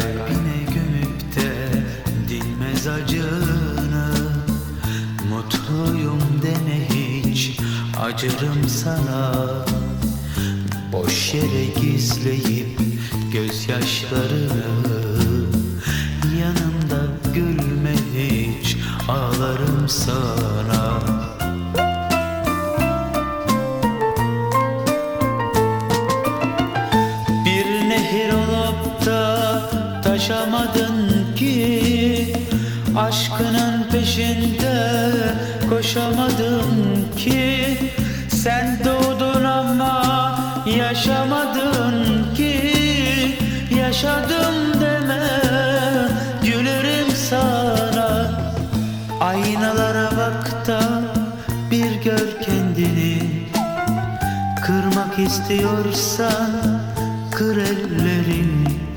Kalbine gömüp de dinmez acını Mutluyum deme hiç acırım sana. Boş yere gizleyip gözyaşlarını. Yanımda gülme hiç ağlarım sana. Taşamadın ki Aşkının peşinde koşamadın ki Sen doğdun ama yaşamadın ki Yaşadım deme gülerim sana. Aynalara bak da bir gör kendini. Kırmak istiyorsan kır ellerini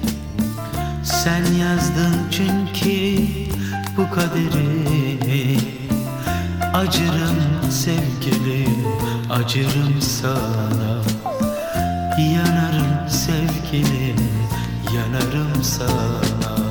Sen yazdın çünkü bu kaderi. Acırım sevgilim, acırım sana. Yanarım sevgilim, yanarım sana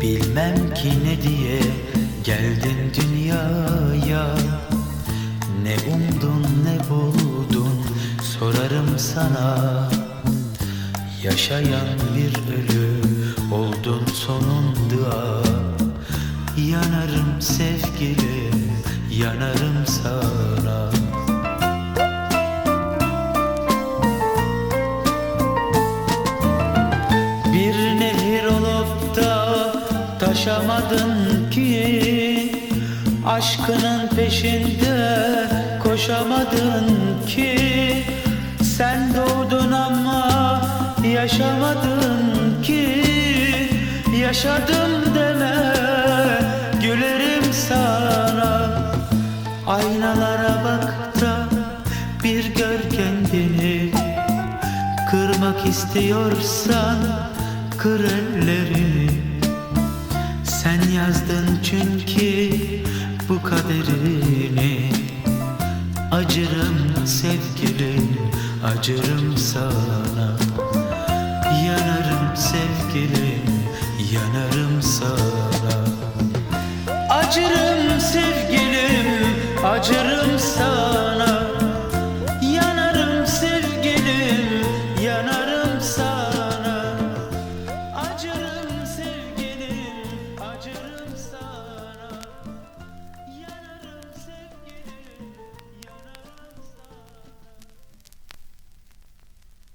Bilmem ki ne diye geldin dünyaya. Ne umdun ne buldun sorarım sana. Yaşayan bir ölü oldun sonunda. Yanarım sevgilim yanarım sana taşamadın ki. Aşkının peşinde koşamadın ki. Sen doğdun ama yaşamadın ki. Yaşadım deme gülerim sana. Aynalara bak da bir gör kendini. Kırmak istiyorsan kır ellerini sen yazdın çünkü bu kaderini Acırım sevgilim, acırım sana. Yanarım sevgilim, yanarım sana. Acırım sevgilim, acırım sana.